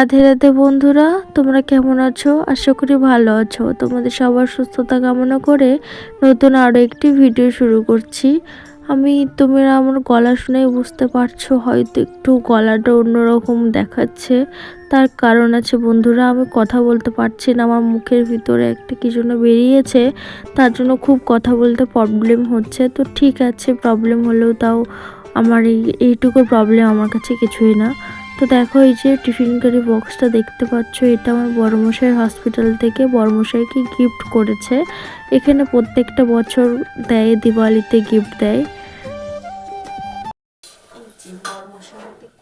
রাধে রাধে বন্ধুরা, তোমরা কেমন আছো? আশা করি ভালো আছো। তোমাদের সবার সুস্থতা কামনা করে নতুন আরও একটি ভিডিও শুরু করছি। আমি তোমরা আমার গলা শুনেই বুঝতে পারছ, হয়তো একটু গলাটা অন্যরকম দেখাচ্ছে। তার কারণ আছে বন্ধুরা, আমি কথা বলতে পারছি না, আমার মুখের ভিতরে একটা কি জন্য বেরিয়েছে, তার জন্য খুব কথা বলতে প্রবলেম হচ্ছে। তো ঠিক আছে প্রবলেম হলেও তাও আমার এই, এইটুকু প্রবলেম আমার কাছে কিছুই না। তো দেখো এই যে টিফিন কারি বক্সটা দেখতে পাচ্ছ, এটা আমার বড়মশাইয়ের হসপিটাল থেকে বড়মশাইকে গিফট করেছে। এখানে প্রত্যেকটা বছর দেয়, দিওয়ালিতে গিফট দেয়।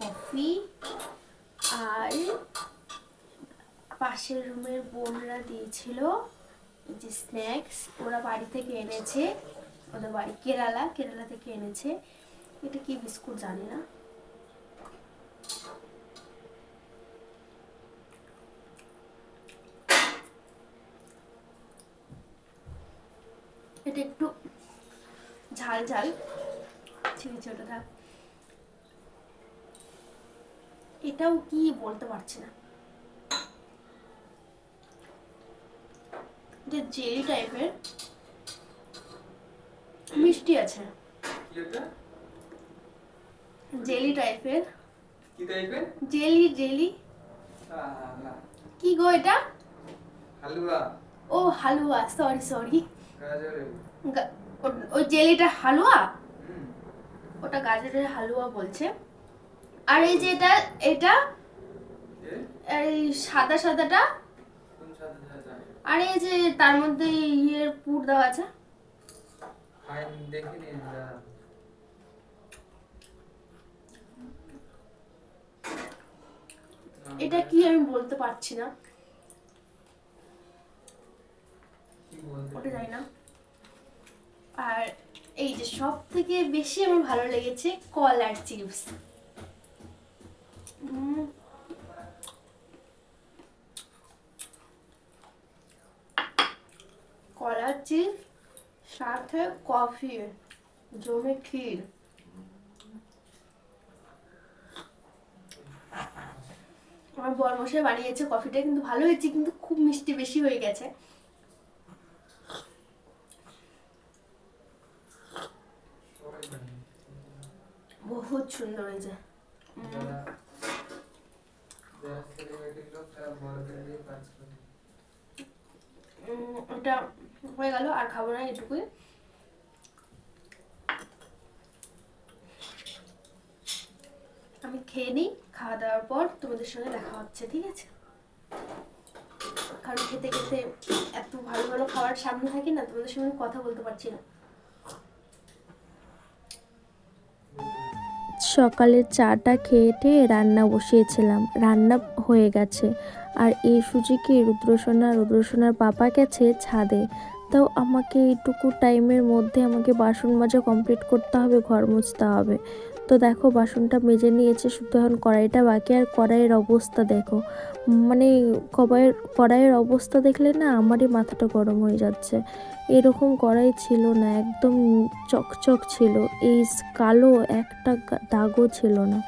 কফি আর পাশের রুমের বোনরা দিয়েছিল যে স্ন্যাক্স ওরা বাড়ি থেকে এনেছে, ওদের বাড়ি কেরালা কেরালা থেকে এনেছে। এটা কি বিস্কুট জানি না। এটা একটু ঝাল ঝাল। ছিল ছোট থাক। এটাও কি বলতে পারছি না। যে জেলি টাইপের। মিষ্টি আছে। জেলি টাইপের। কি টাইপের? Jelly jelly. কি গো এটা? হালুয়া। ও হালুয়া সরি সরি গাজরের। ওই জেলিটা হালুয়া? ওটা গাজরের হালুয়া বলছে। আর এই যে এটা এটা এই সাদা সাদাটা? আর এই যে তার মধ্যে ইয়ের পুর দেওয়া আছে। এটা। কি আমি বলতে পারছি না। ওটা জানি না। আর এই যে সব থেকে বেশি আমার ভালো লেগেছে কলার চিপস। কলার চিপস, সাথে কফি, জমে ক্ষীর আমার বরমশাই বানিয়েছে কফিটা, কিন্তু ভালো হয়েছে, কিন্তু খুব মিষ্টি বেশি হয়ে গেছে সবাই জানে। বহুত সুন্দর হয়েছে উম, যারা যারা celebrity লোক তারা বড়দের দিয়ে কাজ করে। উম, এটা হয়ে গেল আর খাব না এটুকুই। আমি খেয়ে নিই খাওয়া দাওয়ার পর তোমাদের সঙ্গে দেখা হচ্ছে ঠিক আছে? কারণ খেতে খেতে এত ভালো ভালো খাবার সামনে থাকি না তোমাদের সঙ্গে কথা বলতে পারছি না। সকালে চাটা খেয়ে টেয়ে রান্না বসিয়েছিলাম। রান্না হয়ে গেছে। আর এই সুজিকে রুদ্রসোনা, রুদ্রসোনার পাপা গেছে ছাদে? তাও আমাকে এইটুকু টাইমের মধ্যে আমাকে বাসন মাজা কমপ্লিট করতে হবে, ঘর মুছতে হবে। তো দেখো, বাসনটা মেজে নিয়েছে শুধু এখন কড়াইটা বাকি, আর কড়াইয়ের অবস্থা দেখো। মানে কড়াইয়ের কড়াইয়ের অবস্থা দেখলে না আমারই মাথাটা গরম হয়ে যাচ্ছে। এরকম কড়াই ছিল না, একদম চকচক ছিল। এই কালো একটা দাগও ছিল না।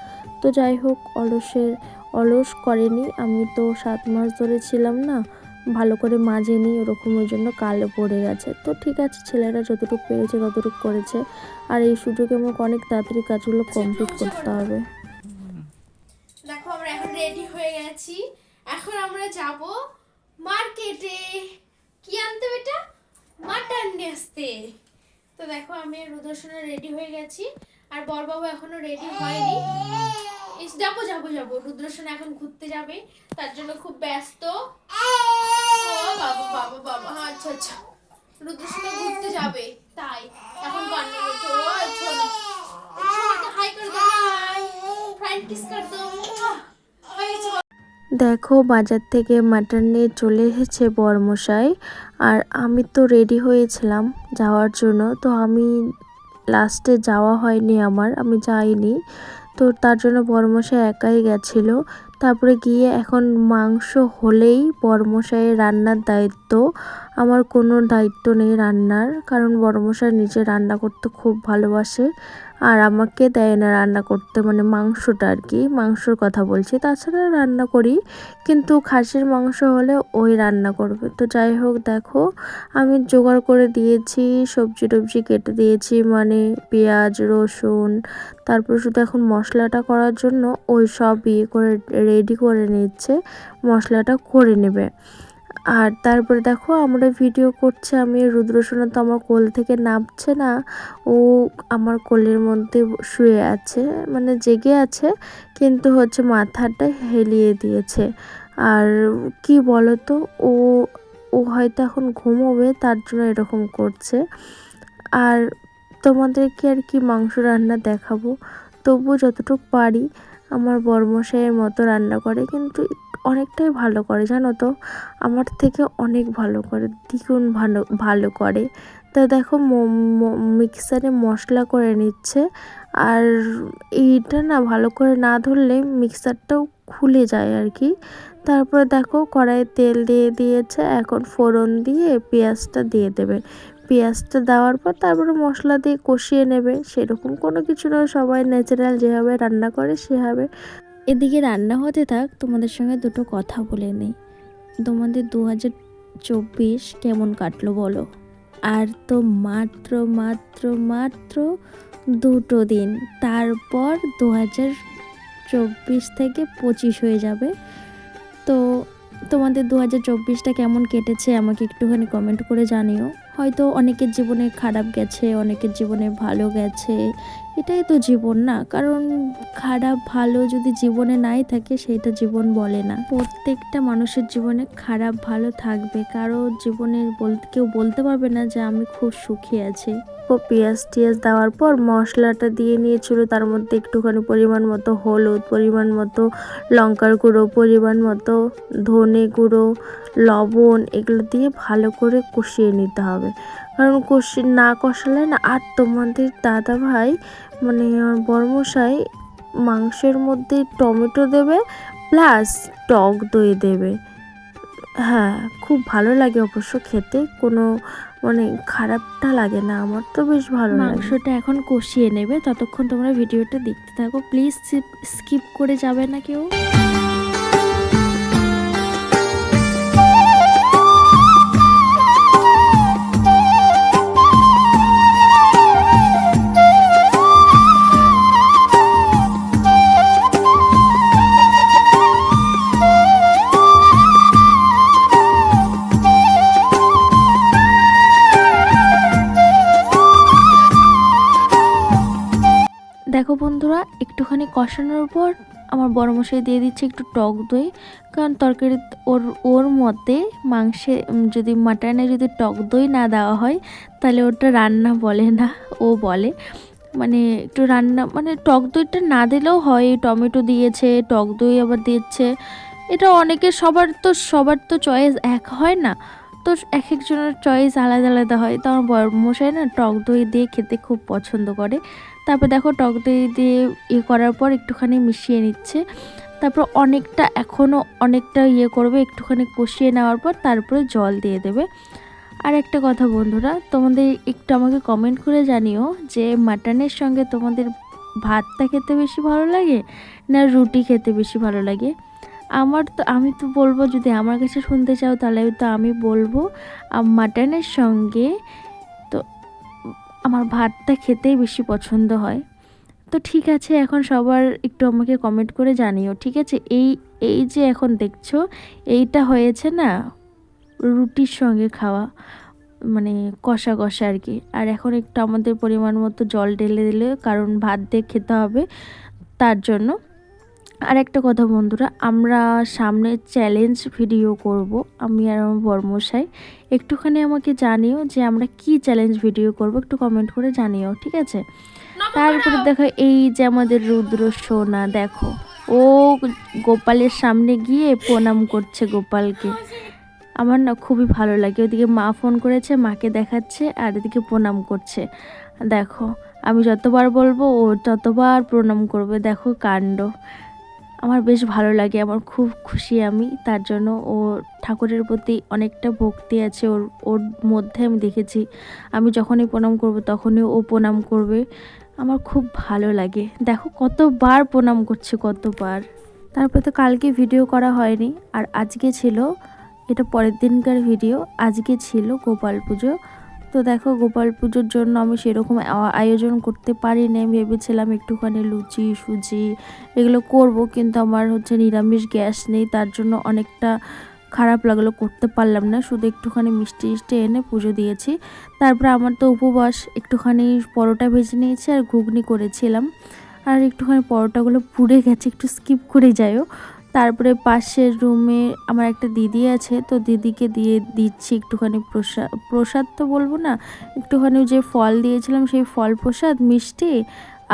তো যাই হোক, অলসের, অলস করেনি। আমি তো সাত মাস ধরে ছিলাম না ভালো করে মাজেনি ওরকম ওই জন্য কালো পড়ে গেছে। তো ঠিক আছে, ছেলেরা যতটুকু পেরেছে ততটুকু করেছে। আর এই সুযোগে আমাকে অনেক তাড়াতাড়ি কাজগুলো কমপ্লিট করতে হবে। দেখো, আমরা এখন রেডি হয়ে গেছি। এখন আমরা যাব মার্কেটে কি আনতে বেটা মাটন নিয়ে আসতে। তো দেখো, আমি রুদর্শনে রেডি হয়ে গেছি। আর বরবাবু এখনও রেডি হয়নি। যাব যাব যাব। রুদ্রসন এখন ঘুরতে যাবে, তার জন্য খুব ব্যস্ত। আচ্ছা আচ্ছা। আচ্ছা দেখো, বাজার থেকে মাটন নিয়ে চলে এসেছে বরমশাই। আর আমি তো রেডি হয়েছিলাম যাওয়ার জন্য। তো আমি লাস্টে যাওয়া হয়নি আমার, আমি যাইনি। তো তার জন্য বরমশাই একাই গেছিল। তারপরে গিয়ে এখন মাংস হলেই বরমশাইয়ের রান্নার দায়িত্ব। আমার কোনো দায়িত্ব নেই রান্নার, কারণ বড়মশাই নিজে রান্না করতে খুব ভালোবাসে। আর আমাকে দেয় না রান্না করতে মানে মাংসটা আর কি, মাংসর কথা বলছি। তাছাড়া রান্না করি, কিন্তু খাসির মাংস হলে ওই রান্না করবে। তো যাই হোক, দেখো, আমি জোগাড় করে দিয়েছি, সবজি টবজি কেটে দিয়েছি মানে পেঁয়াজ, রসুন, তারপর শুধু এখন মশলাটা করার জন্য ওই সব ইয়ে করে রেডি করে নিচ্ছে, মশলাটা করে নেবে। আর তারপরে দেখো আমরা ভিডিও করছে, আমি রুদ্রসোনা তো আমার কোল থেকে নামছে না, ও আমার কোলের মধ্যে শুয়ে আছে মানে জেগে আছে, কিন্তু হচ্ছে মাথাটা হেলিয়ে দিয়েছে। আর কি বলো তো ও ও হয়তো এখন ঘুমোবে, তার জন্য এরকম করছে। আর তোমাদেরকে আর কি মাংস রান্না দেখাবো, তবুও যতটুকু পারি, আমার বর্মশাইয়ের মতো রান্না করে, কিন্তু অনেকটাই ভালো করে, জানো তো? আমার থেকে অনেক ভালো করে, দ্বিগুণ ভালো ভালো করে। তা দেখো মিক্সারে মশলা করে নিচ্ছে। আর এইটা না ভালো করে না ধরলে মিক্সারটাও খুলে যায় আর কি। তারপরে দেখো, কড়াইয়ে তেল দিয়ে দিয়েছে। এখন ফোড়ন দিয়ে পেঁয়াজটা দিয়ে দেবে। পেঁয়াজটা দেওয়ার পর তারপরে মশলা দিয়ে কষিয়ে নেবে। সেরকম কোনো কিছু না সবাই ন্যাচারাল যেভাবে রান্না করে সেভাবে এদিকে রান্না হতে থাক, তোমাদের সঙ্গে দুটো কথা বলে নেই। তোমাদের দু হাজার চব্বিশ কেমন কাটলো বলো? আর তো মাত্র মাত্র মাত্র দুটো দিন, তারপর দু হাজার চব্বিশ থেকে পঁচিশ হয়ে যাবে। তো তোমাদের দু হাজার চব্বিশটা কেমন কেটেছে আমাকে একটুখানি কমেন্ট করে জানিও। হয়তো অনেকের জীবনে খারাপ গেছে, অনেকের জীবনে ভালো গেছে। এটাই তো জীবন না? কারণ খারাপ, ভালো যদি জীবনে নাই থাকে সেইটা জীবন বলে না। প্রত্যেকটা মানুষের জীবনে খারাপ, ভালো থাকবে। কারও জীবনে বলতে কেউ বলতে পারবে না যে, আমি খুব সুখী আছি। ও পেঁয়াজ টিয়াজ দেওয়ার পর মশলাটা দিয়ে নিয়েছিল। তার মধ্যে একটুখানি পরিমাণ মতো হলুদ, পরিমাণ মতো লঙ্কার গুঁড়ো, পরিমাণ মতো ধনে গুঁড়ো, লবণ, এগুলো দিয়ে ভালো করে কষিয়ে নিতে হবে। কারণ কষি, না কষালে না, আর তোমাদের দাদা ভাই মানে আমার বর্মশাই মাংসের মধ্যে টমেটো দেবে, প্লাস টক দই দেবে। হ্যাঁ খুব ভালো লাগে অবশ্য খেতে। কোনো মানে খারাপটা লাগে না, আমার তো বেশ ভালো মাংসটা এখন কষিয়ে নেবে, ততক্ষণ তোমরা ভিডিওটা দেখতে থাকো। প্লিজ স্কিপ করে যাবে না কেউ। একটুখানি কষানোর পর আমার বড় মশাই দিয়ে দিচ্ছে একটু টক দই। কারণ তরকারি ওর ওর মতে মাংসে যদি মাটনে যদি টক দই না দেওয়া হয়, তাহলে ওটা রান্না বলে না, ও বলে। মানে একটু রান্না মানে টক দইটা না দিলেও হয়, টমেটো দিয়েছে, টক দই আবার দিচ্ছে। এটা অনেকের সবার তো সবার তো চয়েস এক হয় না। তো এক একজনের চয়েস আলাদা আলাদা হয়। তো আমার বড় মশাই না টক দই দিয়ে খেতে খুব পছন্দ করে। তারপর দেখো টক দই দিয়ে ইয়ে করার পর একটুখানি মিশিয়ে নিচ্ছে। তারপর অনেকটা এখনও অনেকটা ইয়ে করবে, একটুখানি কষিয়ে নেওয়ার পর তারপরে জল দিয়ে দেবে। আর একটা কথা বন্ধুরা, তোমাদের একটু আমাকে কমেন্ট করে জানিও যে মাটনের সঙ্গে তোমাদের ভাতটা খেতে বেশি ভালো লাগে না রুটি খেতে বেশি ভালো লাগে? আমার তো, আমি তো বলব যদি আমার কাছে শুনতে চাও তাহলে তো আমি বলব মাটনের সঙ্গে আমার ভাতটা খেতেই বেশি পছন্দ হয়। তো ঠিক আছে, এখন সবার একটু আমাকে কমেন্ট করে জানিও, ঠিক আছে? এই এই যে এখন দেখছ, এইটা হয়েছে না রুটির সঙ্গে খাওয়া মানে কষা কষা আর কি। আর এখন একটু আমাদের পরিমাণ মতো জল ঢেলে দিলে, কারণ ভাত দিয়ে খেতে হবে, তার জন্য। আর একটা কথা বন্ধুরা আমরা সামনে চ্যালেঞ্জ ভিডিও করব আমি আর আমার বর্মশাই। একটুখানি আমাকে জানিও যে আমরা কি চ্যালেঞ্জ ভিডিও করব একটু কমেন্ট করে জানিও ঠিক আছে? তারপরে দেখো এই যে আমাদের রুদ্র সোনা দেখো ও গোপালের সামনে গিয়ে প্রণাম করছে গোপালকে। আমার না খুবই ভালো লাগে ওদিকে মা ফোন করেছে মাকে দেখাচ্ছে আর এদিকে প্রণাম করছে। দেখো আমি যতবার বলব ও ততবার প্রণাম করবে দেখো কাণ্ড। আমার বেশ ভালো লাগে, আমার খুব খুশি আমি। তার জন্য ও ঠাকুরের প্রতি অনেকটা ভক্তি আছে ওর ওর মধ্যে আমি দেখেছি। আমি যখনই প্রণাম করব তখনই ও প্রণাম করবে। আমার খুব ভালো লাগে। দেখো কতবার প্রণাম করছে, কতবার। তারপরে তো কালকে ভিডিও করা হয়নি। আর আজকে ছিল, এটা পরের দিনকার ভিডিও, আজকে ছিল গোপাল পুজো। তো দেখো গোপাল পুজোর জন্য আমি সেরকম আয়োজন করতে পারি না ভেবেছিলাম একটুখানি লুচি, সুজি এগুলো করব, কিন্তু আমার হচ্ছে নিরামিষ গ্যাস নেই, তার জন্য অনেকটা খারাপ লাগল, করতে পারলাম না। শুধু একটুখানি মিষ্টি মিষ্টি এনে পুজো দিয়েছি। তারপরে আমার তো উপবাস, একটুখানি পরোটা ভেজে নিয়েছি আর ঘুগনি করেছিলাম। আর একটুখানি পরোটাগুলো পুড়ে গেছে, একটু স্কিপ করে যাইও। তারপরে পাশের রুমে আমার একটা দিদি আছে, তো দিদিকে দিয়ে দিচ্ছি একটুখানি প্রসাদ প্রসাদ তো বলব না, একটুখানি যে ফল দিয়েছিলাম সেই ফল প্রসাদ, মিষ্টি,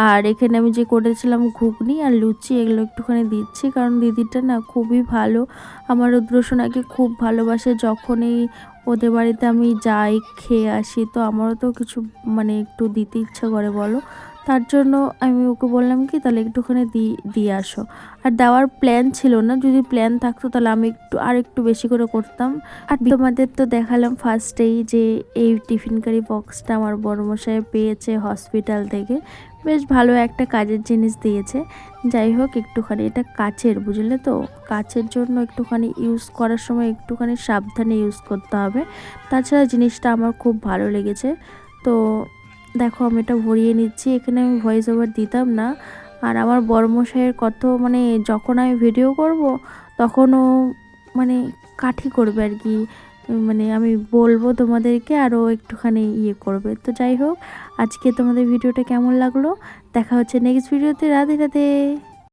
আর এখানে আমি যে করেছিলাম ঘুগনি আর লুচি, এগুলো একটুখানি দিচ্ছি, কারণ দিদিটা না খুবই ভালো, আমার রুদ্রসোনাকে খুব ভালোবাসে, যখনই ওদের বাড়িতে আমি যাই, খেয়ে আসি, তো আমারও তো কিছু মানে একটু দিতে ইচ্ছা করে, বলো। তার জন্য আমি ওকে বললাম কি, তাহলে একটুখানি দি, দিয়ে আসো। আর দেওয়ার প্ল্যান ছিল না। যদি প্ল্যান থাকতো তাহলে আমি একটু আর একটু বেশি করে করতাম। আর তোমাদের তো দেখালাম ফার্স্টেই যে, এই টিফিনকারি বক্সটা আমার বড়মশাই পেয়েছে হসপিটাল থেকে। বেশ ভালো একটা কাজের জিনিস দিয়েছে। যাই হোক, একটুখানি, এটা কাচের, বুঝলে তো? কাচের জন্য একটুখানি ইউজ করার সময় একটুখানি সাবধানে ইউজ করতে হবে। তাছাড়া জিনিসটা আমার খুব ভালো লেগেছে। তো দেখো, আমি এটা ভরিয়ে নিচ্ছি। এখানে আমি ভয়েস ওভার দিতাম না। আর আমার বর্মশাইয়ের কত মানে যখন আমি ভিডিও করব, তখনও মানে কাঠি করবে আর কি। মানে আমি বলব তোমাদেরকে আরও একটুখানি ইয়ে করবে। তো যাই হোক, আজকে তোমাদের ভিডিওটা কেমন লাগল? দেখা হচ্ছে নেক্সট ভিডিওতে রাধে রাধে।